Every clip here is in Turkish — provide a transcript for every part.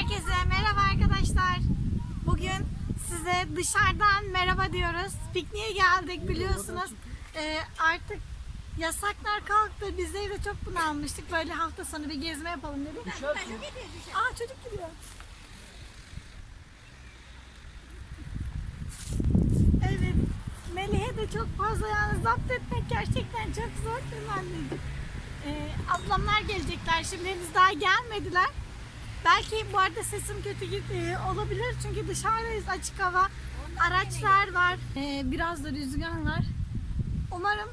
Herkese merhaba arkadaşlar. Bugün size dışarıdan merhaba diyoruz. Pikniğe geldik biliyorsunuz. Ee, artık yasaklar kalktı. Biz de evde çok bunalmıştık. Böyle hafta sonu bir gezme yapalım dedik. Aa çocuk gidiyor. Evet. Melih'e de çok fazla yani zapt etmek gerçekten çok zor mi anneciğim? Ee, ablamlar gelecekler şimdi henüz daha gelmediler. Belki bu arada sesim kötü git- e, olabilir çünkü dışarıdayız açık hava. Araçlar var. Ee, biraz da rüzgar var. Umarım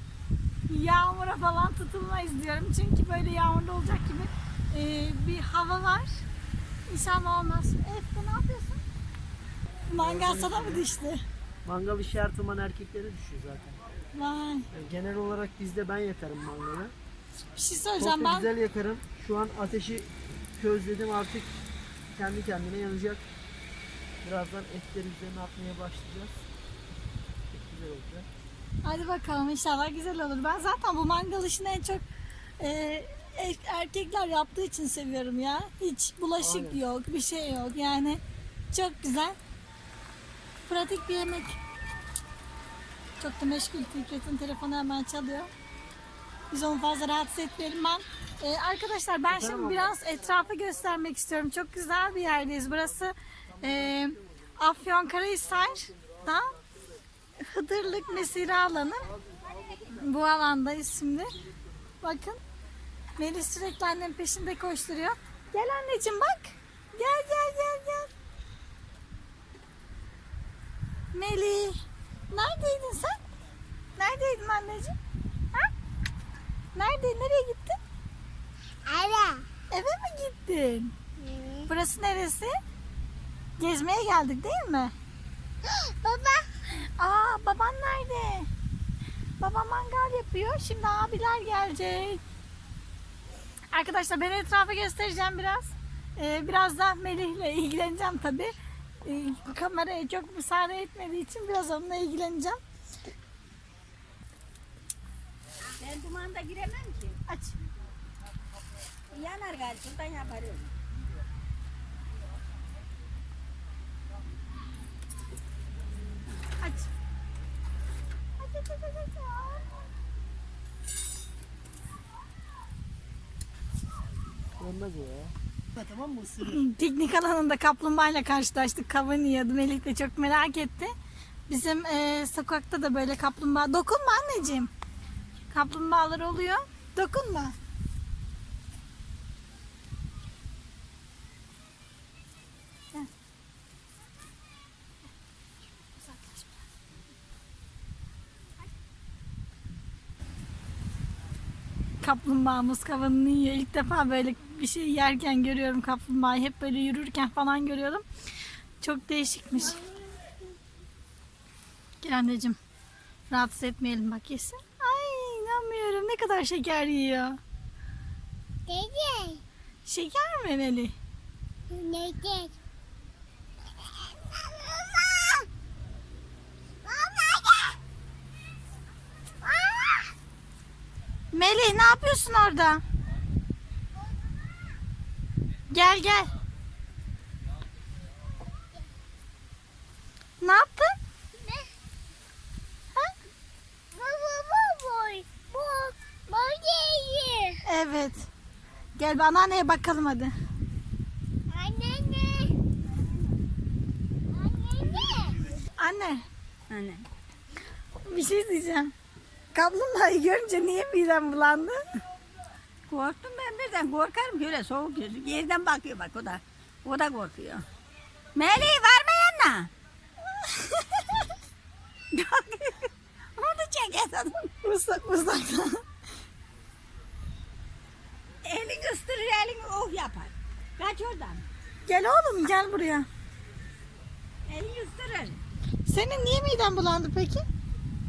yağmura falan tutulmayız diyorum. Çünkü böyle yağmurda olacak gibi e, bir hava var. İnşallah olmaz. Evet ne yapıyorsun? Mangal sana mı düştü? Mangal işi her zaman erkeklere düşüyor zaten. Vay. Yani genel olarak bizde ben yakarım mangalı. Bir şey Çok söyleyeceğim da ben. güzel yakarım. Şu an ateşi közledim artık kendi kendine yanacak. Birazdan etleri üzerine atmaya başlayacağız. Çok güzel olacak. Hadi bakalım inşallah güzel olur. Ben zaten bu mangal işini en çok e, er- erkekler yaptığı için seviyorum ya. Hiç bulaşık Aynen. yok, bir şey yok. Yani çok güzel. Pratik bir yemek. Çok da meşgul Fikret'in telefonu hemen çalıyor. Biz onu fazla rahatsız etmeyelim. Ben e, arkadaşlar ben şimdi biraz etrafı göstermek istiyorum. Çok güzel bir yerdeyiz. Burası e, Afyonkarahisar'da Hıdırlık mesire alanı. Bu alandayız şimdi. Bakın. Melih sürekli annem peşinde koşturuyor. Gel anneciğim bak. Gel gel gel gel. Melih. Neredeydin sen? Neredeydin anneciğim? Ha? Nerede? Nereye gittin? Ara. Eve mi gittin? Burası neresi? Gezmeye geldik değil mi? Baba. Aa baban nerede? Babam mangal yapıyor. Şimdi abiler gelecek. Arkadaşlar ben etrafı göstereceğim biraz. Ee, biraz da Melih'le ilgileneceğim tabi. Ee, kameraya çok müsaade etmediği için biraz onunla ilgileneceğim. Ben dumanda giremem. Aç. Yanar galiba. Şuradan yaparım. Aç. Aç aç aç aç. aç. Olmaz ya. Tamam mı ısırır? Piknik alanında kaplumbağayla karşılaştık. Kavanı yiyordu. Melih de çok merak etti. Bizim e, sokakta da böyle kaplumbağa. Dokunma anneciğim. Kaplumbağalar oluyor. Dokunma. Kaplumbağamız kavanını yiyor. İlk defa böyle bir şey yerken görüyorum kaplumbağayı. Hep böyle yürürken falan görüyordum. Çok değişikmiş. Gel anneciğim. Rahatsız etmeyelim bak yesin. Kadar şeker yiyor. Dede. Şeker mi Melih? Dede. Melih ne yapıyorsun orada? Gel gel. Ne yaptın? Ha? Evet. Gel bir anneanneye bakalım hadi. Anne Anne. bir şey diyeceğim. Kaplumbağayı görünce niye midem bulandı? Korktum ben birden korkarım böyle soğuk gözü. Yerden bakıyor bak o da. O da korkuyor. Melih var mı yanına? Onu çek Esat. Uzak uzaktan. Elin ıstırır elin oh yapar. Kaç oradan. Gel oğlum gel buraya. Elin ıstırır. Senin niye miden bulandı peki?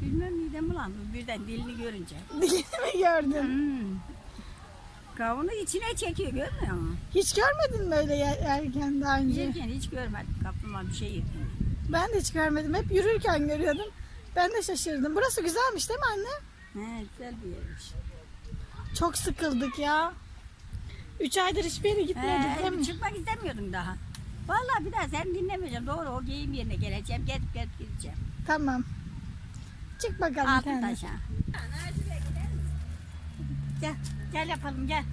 Bilmem midem bulandı birden dilini görünce. Dilini mi gördün? Hmm. Kavunu içine çekiyor görmüyor musun? Hiç görmedin mi öyle yerken daha önce? Yerken hiç görmedim kaplumbağa bir şey yerken. Ben de hiç görmedim. Hep yürürken görüyordum. Ben de şaşırdım. Burası güzelmiş değil mi anne? He güzel bir yermiş. Çok sıkıldık ya. Üç aydır hiçbir yere değil Ee, mi? çıkmak istemiyordun daha. Vallahi bir daha seni dinlemeyeceğim. Doğru o giyim yerine geleceğim. Gelip gelip gideceğim. Tamam. Çık bakalım Altın kendin. taşa. Gel. Gel yapalım gel.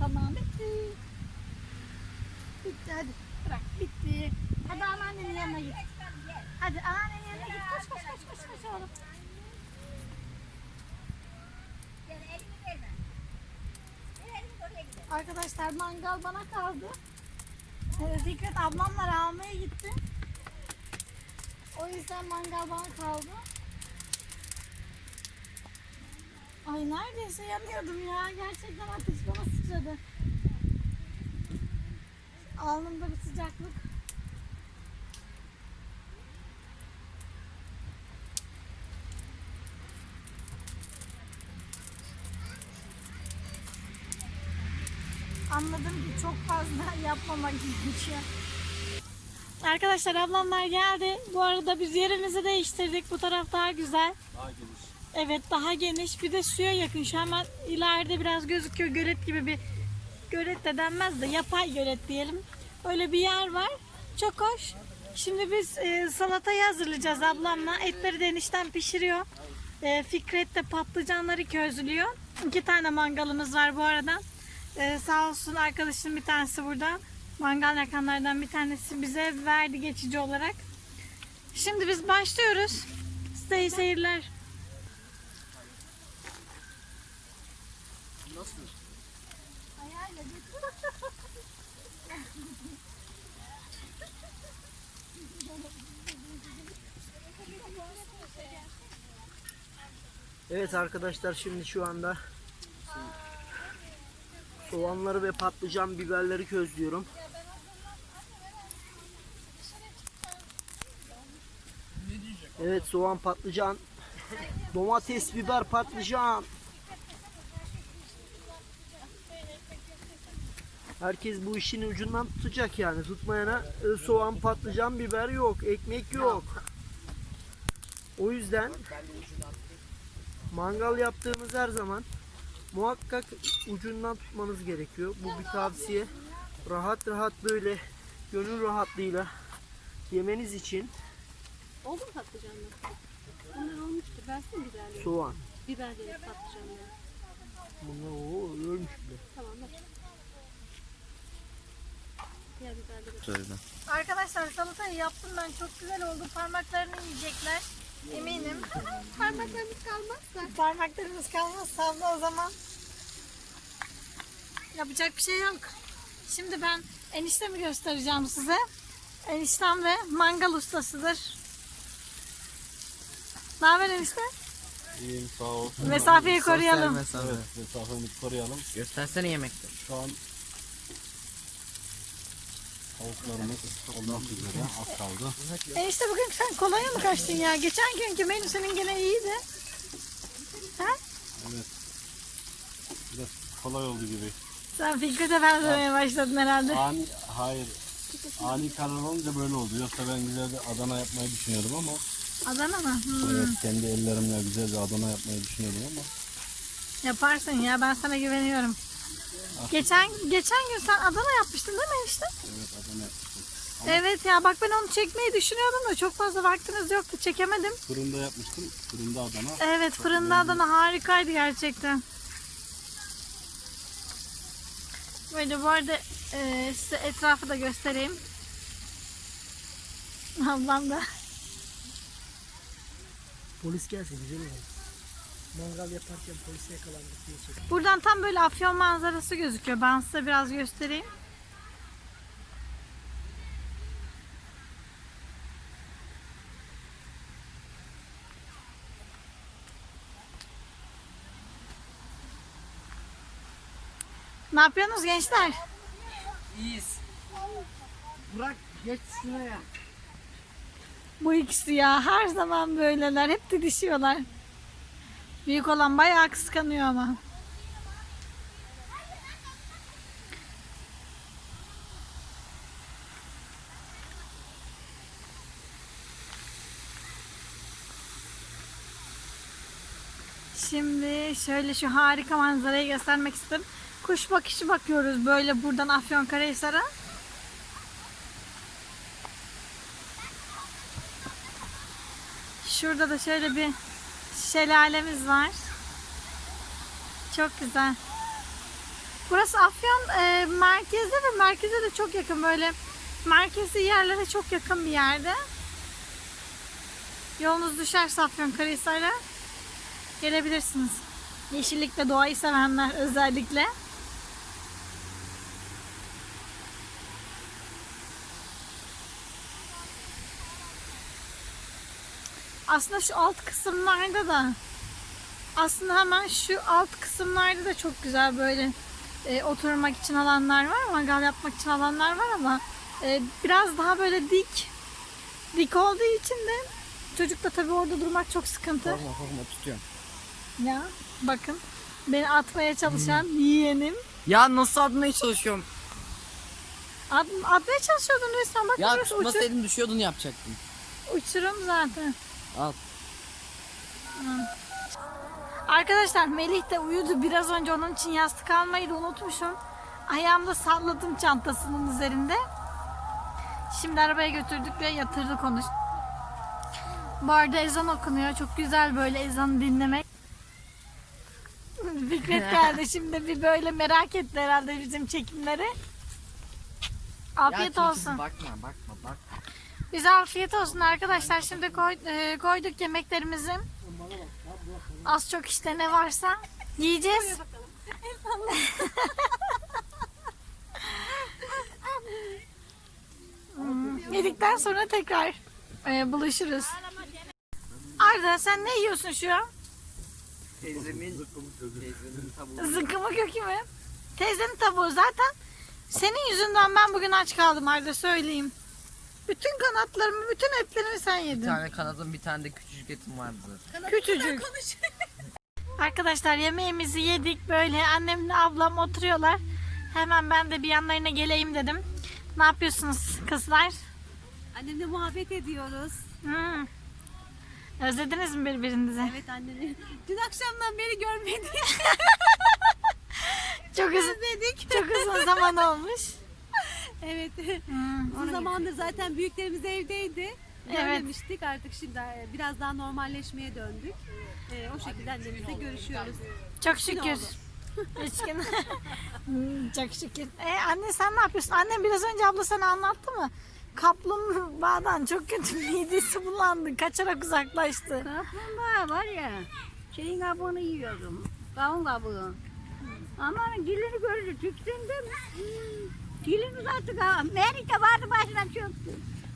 Tamam bitti. Bitti hadi. Bırak bitti. Hadi anneannenin yanına git. Hadi anneannenin yanına git. Koş koş koş koş koş oğlum. Arkadaşlar mangal bana kaldı. Ee, Fikret ablamlar almaya gitti. O yüzden mangal bana kaldı. Ay neredeyse yanıyordum ya. Gerçekten ateş bana sıçradı. Alnımda bir sıcaklık. Anladım ki çok fazla yapmamak gerekiyor. Arkadaşlar ablamlar geldi. Bu arada biz yerimizi değiştirdik. Bu taraf daha güzel. Evet daha geniş bir de suya yakın. Şu hemen ileride biraz gözüküyor gölet gibi bir gölet de denmez de yapay gölet diyelim. Öyle bir yer var. Çok hoş. Şimdi biz e, salatayı hazırlayacağız ablamla. Etleri de enişten pişiriyor. E, Fikret de patlıcanları közlüyor. İki tane mangalımız var bu arada. E, sağ olsun arkadaşım bir tanesi burada. Mangal yakanlardan bir tanesi bize verdi geçici olarak. Şimdi biz başlıyoruz. Size iyi seyirler. Evet arkadaşlar şimdi şu anda soğanları ve patlıcan biberleri közlüyorum. Evet soğan patlıcan domates biber patlıcan Herkes bu işin ucundan tutacak yani. Tutmayana e, soğan, patlıcan, biber yok, ekmek yok. O yüzden mangal yaptığımız her zaman muhakkak ucundan tutmanız gerekiyor. Bu bir tavsiye. Rahat rahat böyle gönül rahatlığıyla yemeniz için Oldu mu patlıcanlar? Onlar olmuştur. Versin biberleri. soğan. Biberleri, patlıcanları. Bunlar o ölmüş bile. Tamam ver. Diğer biberleri. Söyle. Arkadaşlar salatayı yaptım ben çok güzel oldu. Parmaklarını yiyecekler. Eminim. Parmaklarımız kalmazsa. Parmaklarımız kalmazsa abla o zaman yapacak bir şey yok. Şimdi ben eniştemi göstereceğim size. Eniştem ve mangal ustasıdır. Ne haber enişte? İyiyim sağ ol. Mesafeyi koruyalım. Evet mesafemizi koruyalım. Göstersene yemekleri. Şu an tavuklarımız olmak üzere az kaldı. Enişte bugün sen kolaya mı kaçtın ya? Geçen günkü menü senin gene iyiydi. Ha? Evet. Biraz kolay oldu gibi. Sen Fikret'e benzemeye başladın herhalde. Ani, hayır. Ani karar olunca böyle oldu. Yoksa ben güzel bir Adana yapmayı düşünüyordum ama Adana mı? Hmm. evet kendi ellerimle güzel bir Adana yapmayı düşünüyordum ama Yaparsın ya ben sana güveniyorum. Geçen geçen gün sen Adana yapmıştın değil mi enişte? evet Adana yapmıştım. Evet ya bak ben onu çekmeyi düşünüyordum da çok fazla vaktiniz yoktu çekemedim. Fırında yapmıştım. Fırında Adana. Evet fırında Adana harikaydı gerçekten. Böyle bu arada e, size etrafı da göstereyim. Ablam da. Polis gelse güzel olur. Mangal yaparken polise yakalandık diye çek. Buradan tam böyle afyon manzarası gözüküyor. Ben size biraz göstereyim. Ne yapıyorsunuz gençler? Bırak geç şuraya. Bu ikisi ya her zaman böyleler. Hep didişiyorlar. Büyük olan bayağı kıskanıyor ama. Şimdi şöyle şu harika manzarayı göstermek istedim. Kuş bakışı bakıyoruz böyle buradan Afyonkarahisar'a. Şurada da şöyle bir şelalemiz var. Çok güzel. Burası Afyon e, merkezde ve merkeze de çok yakın böyle merkezi yerlere çok yakın bir yerde. Yolunuz düşerse Afyonkarahisar'a gelebilirsiniz. Yeşillik ve doğayı sevenler özellikle. Aslında şu alt kısımlarda da aslında hemen şu alt kısımlarda da çok güzel böyle e, oturmak için alanlar var, mangal yapmak için alanlar var ama e, biraz daha böyle dik dik olduğu için de çocuk da tabii orada durmak çok sıkıntı. Korkma korkma tutuyorum. Ya bakın beni atmaya çalışan yeğenim. Ya nasıl atmaya çalışıyorum? At, atmaya çalışıyordun resmen bak Ya tutmasaydın düşüyordun yapacaktım. uçurum zaten. Al. Arkadaşlar Melih de uyudu. Biraz önce onun için yastık almayı da unutmuşum. Ayağımda salladım çantasının üzerinde. Şimdi arabaya götürdük ve yatırdık onu. Bu arada ezan okunuyor. Çok güzel böyle ezanı dinlemek. Fikret geldi şimdi bir böyle merak etti herhalde bizim çekimleri. Afiyet ya, olsun. Bakma bakma bakma. Bize afiyet olsun arkadaşlar. Şimdi koy- e, koyduk yemeklerimizi. Az çok işte ne varsa yiyeceğiz. Hmm, Yedikten sonra tekrar e, buluşuruz. Arda sen ne yiyorsun şu an? Teyzemin, teyzemin tavuğu. Zıkkımı kökü mü? Teyzenin tavuğu zaten. Senin yüzünden ben bugün aç kaldım Arda söyleyeyim. Bütün kanatlarımı, bütün etlerimi sen Bir yedin. tane kanadım bir tane de küçücük etim vardı. Küçücük. Arkadaşlar yemeğimizi yedik böyle annemle ablam oturuyorlar. Hemen ben de bir yanlarına geleyim dedim. Ne yapıyorsunuz kızlar? Annemle muhabbet ediyoruz. Hmm. Özlediniz mi birbirinizi? Evet annemi. Dün akşamdan beri görmedik. Çok uzun, çok uzun zaman olmuş. Evet. Hmm, Uzun zamandır zaten büyüklerimiz evdeydi. Evet. Görmemiştik. Artık şimdi e, biraz daha normalleşmeye döndük. E, o şekilde annemizle görüşüyoruz. Çok şükür. Hmm, Çok şükür. E, anne sen ne yapıyorsun? Annem biraz önce abla sana anlattı mı? Kaplumbağadan çok kötü midesi bulandı. Kaçarak uzaklaştı. Kaplumbağa var ya, şeyin kabuğunu yiyorum. Kavun kabuğu. Aman dilini görünce tüksündüm. Dilini uzattı kavun. Melike vardı başına çöktü.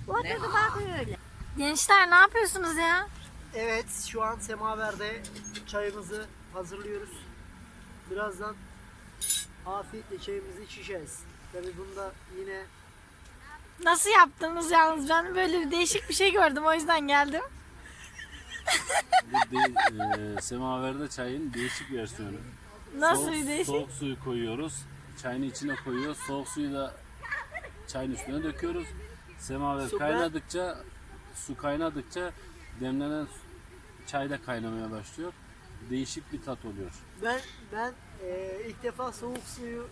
Oturdu bakıyor öyle. Gençler ne yapıyorsunuz ya? Evet şu an semaverde çayımızı hazırlıyoruz. Birazdan afiyetle çayımızı içeceğiz. Tabi bunda yine Nasıl yaptınız yalnız? Ben böyle bir değişik bir şey gördüm o yüzden geldim. Bu de, e, semaverde çayın değişik versiyonu. Nasıl soğuk, bir değişik? Soğuk suyu koyuyoruz. Çayın içine koyuyoruz. Soğuk suyu da çayın üstüne döküyoruz. Semaver Su- kaynadıkça su kaynadıkça demlenen çay da kaynamaya başlıyor. Değişik bir tat oluyor. ben ben eee, ilk defa soğuk suyu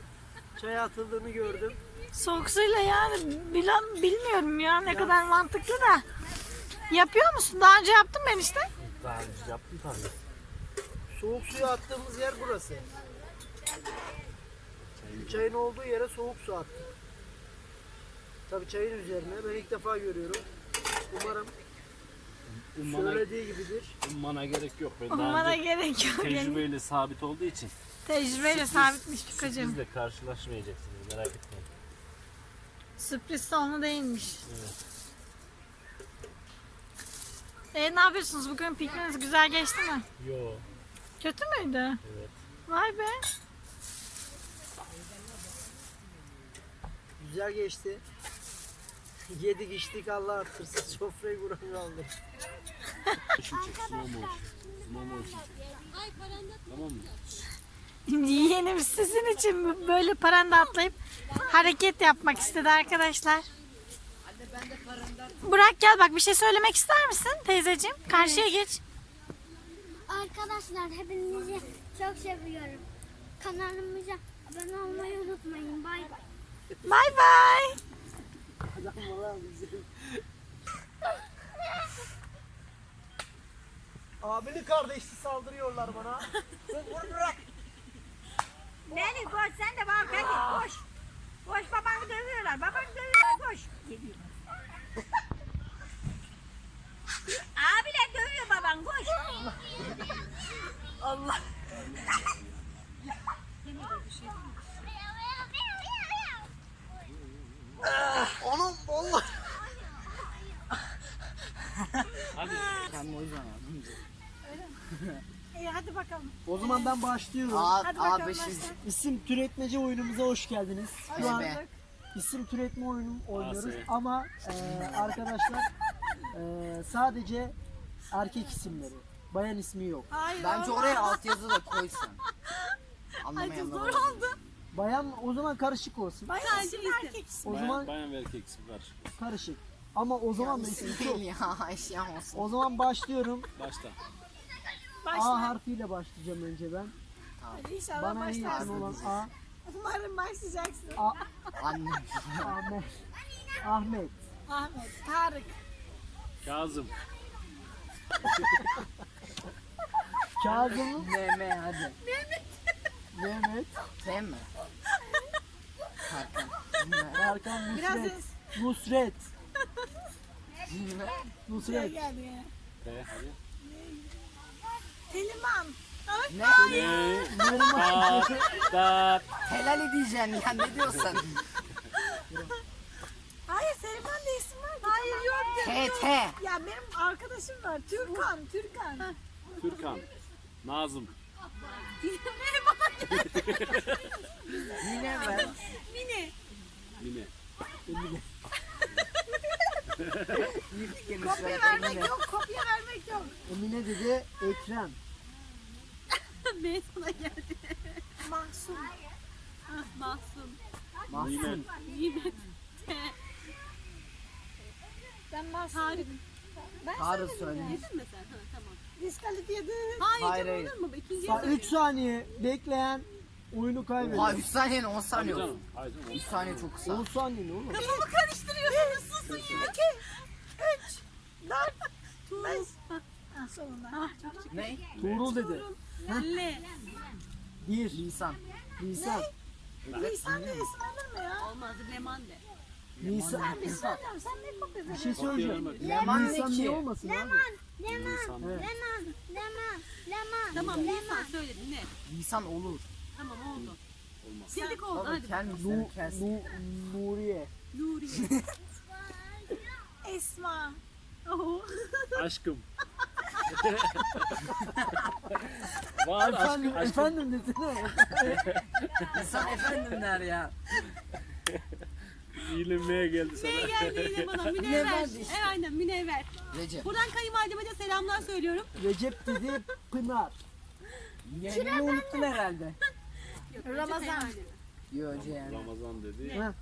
çaya atıldığını gördüm. Soğuk suyla yani bilen, bilmiyorum ya ne kadar mantıklı da. Yapıyor musun? Daha önce yaptım ben işte. Daha önce yaptım tabii. Soğuk suyu attığımız yer burası. Çayın olduğu yere soğuk su attık. Tabi çayın üzerine ben ilk defa görüyorum. Umarım Ummana, söylediği gibidir. ummana gerek yok. Ben daha Ummana önce gerek yok. Yani tecrübeyle sabit olduğu için tecrübeyle sabitmiş Fikacığım. sizle karşılaşmayacaksınız merak etmeyin. Sürpriz sonu değilmiş. E ne yapıyorsunuz? Bugün pikniğiniz güzel geçti mi? Yo. Kötü müydü? Evet. Vay be. Güzel geçti. Yedik içtik Allah arttırsın. Sofrayı kuran kaldı. Tamam mı? Yeğenim sizin için böyle paranda atlayıp hareket yapmak istedi arkadaşlar. Burak gel bak bir şey söylemek ister misin teyzeciğim? Karşıya geç. Arkadaşlar hepinizi çok seviyorum. Kanalımıza abone olmayı unutmayın. Bay bay. Bay bay. Abini kardeşli saldırıyorlar bana. Vur bırak. Melih koş sen de bak hadi koş. Koş babanı dövüyorlar. Babanı dövüyorlar koş. Abiler dövüyor baban koş. Allah. Anam Allah. Hadi. Kendimi o yüzden aldım. İyi hadi bakalım. O zaman ben başlıyorum. A, Hadi bakalım A500. başla. İsim türetmece oyunumuza hoş geldiniz. Şu an Be. isim türetme oyunu oynuyoruz Asya. ama e, arkadaşlar e, sadece erkek isimleri. Bayan ismi yok. Hayır. Bence oraya altyazı da koysan. Anlamayanlar olur. Bayan o zaman karışık olsun. Bayan isim erkek isim. O Bayan, zaman bayan ve erkek ismi karışık. karışık. Ama o zaman da isim çok. Değil ya eşya olsun. O zaman başlıyorum. Başla. A Başla. harfiyle başlayacağım önce ben. Hadi inşallah Bana en yakın başlarsın. olan A. Umarım başlayacaksın. A Annem. Ahmet. Ahmet. Ahmet, Tarık, Kazım. Kazım. Meme hadi. Mehmet. Sen mi? Hakan. Biraz Nusret. es- Nusret. Nusret. geldi. Hadi. Teliman. ne? Ne? Neriman. Dat. Helal edeceksin ya ne diyorsun? Hayır Teliman diye isim var. Hayır yok. T T. Ya benim arkadaşım var. Türkan, Türkan. Türkan. Nazım. Yine ben. Mine. Mine. Kopya vermek yok, kopya vermek yok. Emine dedi Ekrem. Ben sana geldi. Mahsun. Ah, Mahsun. Mahsun. Nimet. Ben Mahsun Tarık. dedim. Ben Tarık söyledim söyle. Dedin mi sen? Ha, tamam. Diskalifiyedir. Hayır, Hayır, canım hayır. olur mu? İkinciye Sa- 3 söyleyeyim. saniye bekleyen oyunu kaybeder. Oha 3 saniye 10 Hadi saniye olsun. canım. Hayır canım. 3 saniye çok kısa. 10 saniye ne oğlum? Kafamı karıştırıyorsunuz. Susun ya. 2, 3, 4, 5. Ah sonunda. Ah, çok şükür. Ne? Tuğrul dedi. Le. 1. Nisan. Nisan. Nisan diye isim olur mu ya? Olmaz. Leman de. Nisan. Ben bir şey. Sen ne kopya Bir şey söyleyeceğim. Leman ne Nisan niye olmasın abi? Leman, Nisan. Evet. leman, leman, leman. Tamam Nisan söyledin ne? Nisan olur. Tamam oldu. Olmaz. Sildik oldu hadi. kel Nu, Nuriye. Nuri. Esma. Oh. Aşkım. Var Efendim, aşkım. aşkım. efendim desene. Nisan efendim der ya. İyilemeye geldi sana. Ne geldi yine bana? Münevver. Münevver işte. Evet aynen Münevver. Recep. Buradan kayınvalideme de selamlar söylüyorum. Recep dedi Pınar. Yerini unuttun herhalde. Yok, Ramazan. kayınvalideme. Yo önce yani. Ramazan dedi. Ha.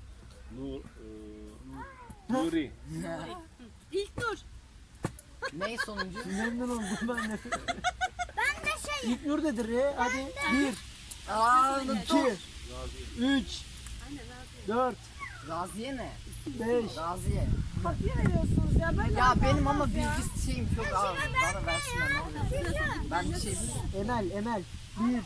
Nur. e, Nuri. İlk Nur. ne sonuncu? Memnun oldum ben de. Ben de şey, İlk Nur dedi re. Hadi. 1, Aa 2, unuttum. 3, Aynen Razi. 4, Raziye ne? 5, Raziye. Kopya veriyorsunuz ya. Böyle Ya benim ama ya. bilgi şeyim çok az. Bana versinler ne olur. Ben bir şey bilmiyorum. Emel, Emel. 1,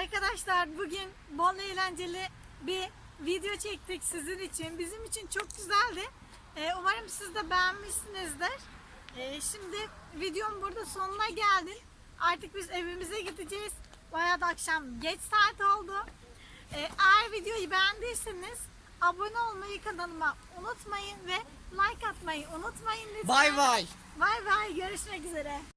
Arkadaşlar bugün bol eğlenceli bir video çektik sizin için. Bizim için çok güzeldi. Ee, umarım siz de beğenmişsinizdir. Ee, şimdi videom burada sonuna geldi. Artık biz evimize gideceğiz. Bayağı da akşam geç saat oldu. Ee, eğer videoyu beğendiyseniz abone olmayı kanalıma unutmayın ve like atmayı unutmayın lütfen. Bay bay. Bay bay görüşmek üzere.